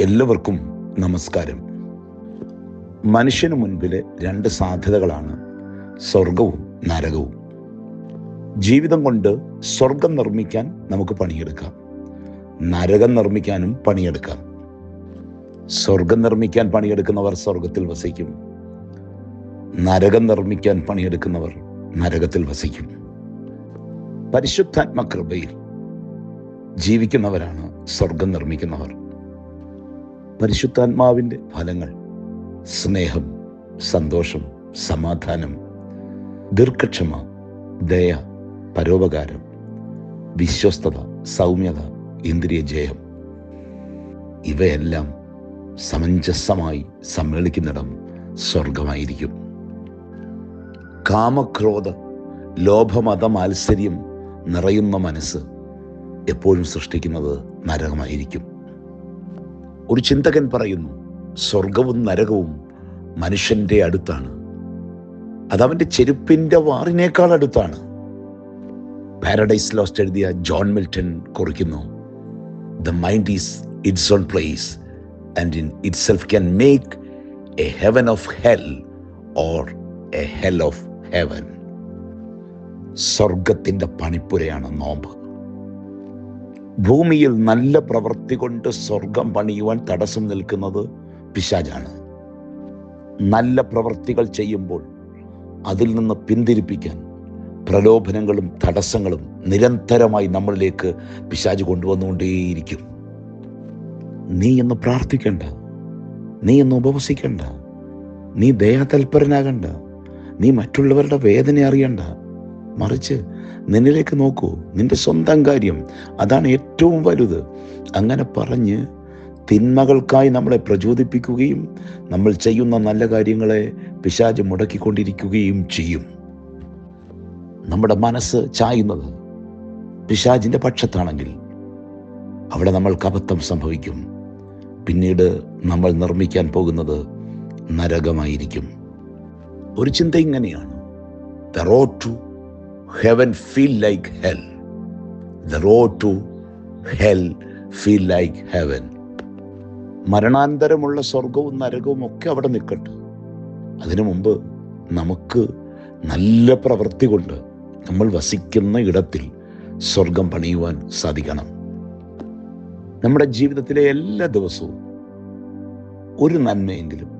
എല്ലാവർക്കും നമസ്കാരം. മനുഷ്യന് മുൻപിലെ രണ്ട് സാധ്യതകളാണ് സ്വർഗവും നരകവും. ജീവിതം കൊണ്ട് സ്വർഗം നിർമ്മിക്കാൻ നമുക്ക് പണിയെടുക്കാം. നരകം നിർമ്മിക്കാനും പണിയെടുക്കാം. സ്വർഗം നിർമ്മിക്കാൻ പണിയെടുക്കുന്നവർ സ്വർഗത്തിൽ വസിക്കും. നരകം നിർമ്മിക്കാൻ പണിയെടുക്കുന്നവർ നരകത്തിൽ വസിക്കും. പരിശുദ്ധാത്മ കൃപയിൽ ജീവിക്കുന്നവരാണ് സ്വർഗം നിർമ്മിക്കുന്നവർ. പരിശുദ്ധാത്മാവിന്റെ ഫലങ്ങൾ സ്നേഹം സന്തോഷം സമാധാനം ദീർഘക്ഷമ ദയ പരോപകാരം വിശ്വസ്തത സൗമ്യത ഇന്ദ്രിയ ജയം. ഇവയെല്ലാം സമഞ്ജസമായി സമ്മേളിക്കുന്നിടം സ്വർഗമായിരിക്കും കാമക്രോധ ലോഭമത മാത്സര്യം നിറയുന്ന മനസ്സ് എപ്പോഴും സൃഷ്ടിക്കുന്നത് നരകമായിരിക്കും. ഒരു ചിന്തകൻ പറയുന്നു സ്വർഗവും നരകവും മനുഷ്യന്റെ അടുത്താണ്. അതവന്റെ ചെരുപ്പിന്റെ വാറിനേക്കാൾ അടുത്താണ്. പാരഡൈസ് ലോസ്റ്റ് എഴുതിയ ജോൺ മിൽട്ടൺ കുറിക്കുന്നു the mind is its own place and in itself can make a heaven of hell or a hell of heaven സ്വർഗത്തിന്റെ പണിപ്പുരയാണ് നോമ്പ്. ഭൂമിയിൽ നല്ല പ്രവൃത്തി കൊണ്ട് സ്വർഗം പണിയുവാൻ തടസ്സം നിൽക്കുന്നത് പിശാജാണ് നല്ല പ്രവൃത്തികൾ ചെയ്യുമ്പോൾ അതിൽ നിന്ന് പിന്തിരിപ്പിക്കാൻ പ്രലോഭനങ്ങളും തടസ്സങ്ങളും നിരന്തരമായി നമ്മളിലേക്ക് പിശാജ് കൊണ്ടുവന്നുകൊണ്ടേയിരിക്കും. നീ എന്ന് പ്രാർത്ഥിക്കണ്ട. നീ എന്ന് ഉപവസിക്കണ്ട. നീ ദയാതൽപരനാകണ്ട. നീ മറ്റുള്ളവരുടെ വേദന അറിയണ്ട. മറിച്ച് നിന്നിലേക്ക് നോക്കൂ. നിന്റെ സ്വന്തം കാര്യം. അതാണ് ഏറ്റവും വലുത്. അങ്ങനെ പറഞ്ഞ് തിന്മകൾക്കായി നമ്മളെ പ്രചോദിപ്പിക്കുകയും നമ്മൾ ചെയ്യുന്ന നല്ല കാര്യങ്ങളെ പിശാജ് മുടക്കിക്കൊണ്ടിരിക്കുകയും ചെയ്യും. നമ്മുടെ മനസ്സ് ചായുന്നത് പിശാജിന്റെ പക്ഷത്താണെങ്കിൽ അവിടെ നമ്മൾ അബദ്ധം സംഭവിക്കും. പിന്നീട് നമ്മൾ നിർമ്മിക്കാൻ പോകുന്നത് നരകമായിരിക്കും. ഒരു ചിന്ത ഇങ്ങനെയാണ്. The road feel like hell the road to hell feel like heaven മരണാന്തരമുള്ള സ്വർഗവും നരകവും ഒക്കെ അവിടെ നിൽക്കട്ടെ. അതിനു മുമ്പ് നമുക്ക് നല്ല പ്രവൃത്തി കൊണ്ട് നമ്മൾ വസിക്കുന്ന ഇടത്തിൽ സ്വർഗം പണിയുവാൻ സാധിക്കണം. നമ്മുടെ ജീവിതത്തിലെ എല്ലാ ദിവസവും ഒരു നന്മയെങ്കിലും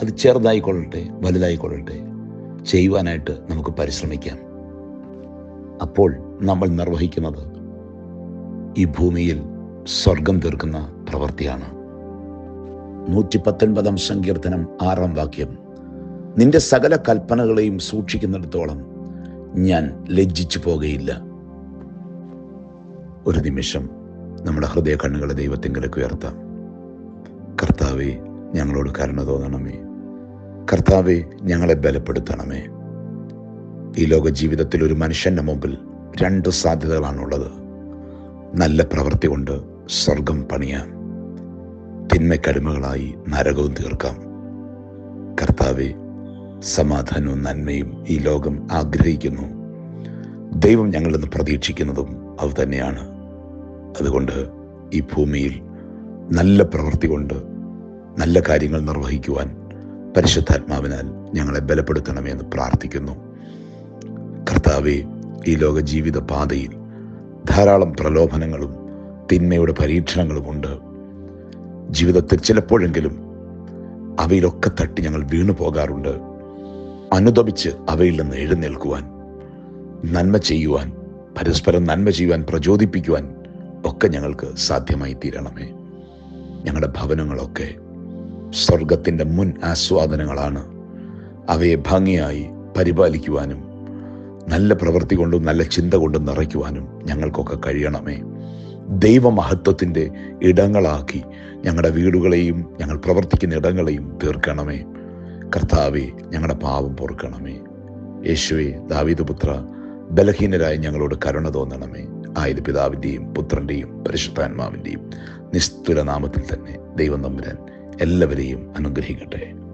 അത് ചെറുതായിക്കൊള്ളട്ടെ വലുതായിക്കൊള്ളട്ടെ ചെയ്യുവാനായിട്ട് നമുക്ക് പരിശ്രമിക്കാം. അപ്പോൾ നമ്മൾ നിർവഹിക്കുന്നത് ഈ ഭൂമിയിൽ സ്വർഗം തീർക്കുന്ന പ്രവൃത്തിയാണ്. നൂറ്റി പത്തൊൻപതാം സങ്കീർത്തനം ആറാം വാക്യം. നിന്റെ സകല കൽപ്പനകളെയും സൂക്ഷിക്കുന്നിടത്തോളം ഞാൻ ലജ്ജിച്ചു പോകുകയില്ല ഒരു നിമിഷം നമ്മുടെ ഹൃദയ കണ്ണുകളെ ദൈവത്തിങ്കിലേക്ക് ഉയർത്താം. കർത്താവെ ഞങ്ങളോട് കരുണ തോന്നണമേ. കർത്താവെ ഞങ്ങളെ ബലപ്പെടുത്തണമേ. ഈ ലോക ജീവിതത്തിൽ ഒരു മനുഷ്യന്റെ മുമ്പിൽ രണ്ട് സാധ്യതകളാണുള്ളത്. നല്ല പ്രവൃത്തി കൊണ്ട് സ്വർഗം പണിയാം. തിന്മക്കടിമകളായി നരകവും തീർക്കാം. കർത്താവെ സമാധാനവും നന്മയും ഈ ലോകം ആഗ്രഹിക്കുന്നു. ദൈവം ഞങ്ങളിൽ പ്രതീക്ഷിക്കുന്നതും അത് തന്നെയാണ്. അതുകൊണ്ട് ഈ ഭൂമിയിൽ നല്ല പ്രവൃത്തി കൊണ്ട് നല്ല കാര്യങ്ങൾ നിർവഹിക്കുവാൻ പരിശുദ്ധാത്മാവിനാൽ ഞങ്ങളെ ബലപ്പെടുത്തണമെന്ന് പ്രാർത്ഥിക്കുന്നു. കർത്താവെ ഈ ലോക ജീവിത പാതയിൽ ധാരാളം പ്രലോഭനങ്ങളും തിന്മയുടെ പരീക്ഷണങ്ങളുമുണ്ട് ജീവിതത്തിൽ ചിലപ്പോഴെങ്കിലും അവയിലൊക്കെ തട്ടി ഞങ്ങൾ വീണു പോകാറുണ്ട്. അനുദപിച്ച് അവയിൽ നിന്ന് എഴുന്നേൽക്കുവാൻ നന്മ ചെയ്യുവാൻ പരസ്പരം നന്മ ചെയ്യുവാൻ പ്രചോദിപ്പിക്കുവാൻ ഒക്കെ ഞങ്ങൾക്ക് സാധ്യമായി തീരണമേ. ഞങ്ങളുടെ ഭവനങ്ങളൊക്കെ സ്വർഗത്തിന്റെ മുൻ ആസ്വാദനങ്ങളാണ്. അവയെ ഭംഗിയായി പരിപാലിക്കുവാനും നല്ല പ്രവൃത്തി കൊണ്ടും നല്ല ചിന്ത കൊണ്ടും നിറയ്ക്കുവാനും ഞങ്ങൾക്കൊക്കെ കഴിയണമേ. ദൈവമഹത്വത്തിന്റെ ഇടങ്ങളാക്കി ഞങ്ങളുടെ വീടുകളെയും ഞങ്ങൾ പ്രവർത്തിക്കുന്ന ഇടങ്ങളെയും തീർക്കണമേ. കർത്താവെ ഞങ്ങളുടെ പാവം പൊറുക്കണമേ. യേശുവെ ദാവീദപുത്ര ബലഹീനരായി ഞങ്ങളോട് കരുണ തോന്നണമേ. ആയത് പിതാവിന്റെയും പുത്രന്റെയും പരിശുദ്ധാത്മാവിന്റെയും നിസ്തുല നാമത്തിൽ തന്നെ ദൈവം തമ്പുരാൻ എല്ലാവരെയും അനുഗ്രഹിക്കട്ടെ.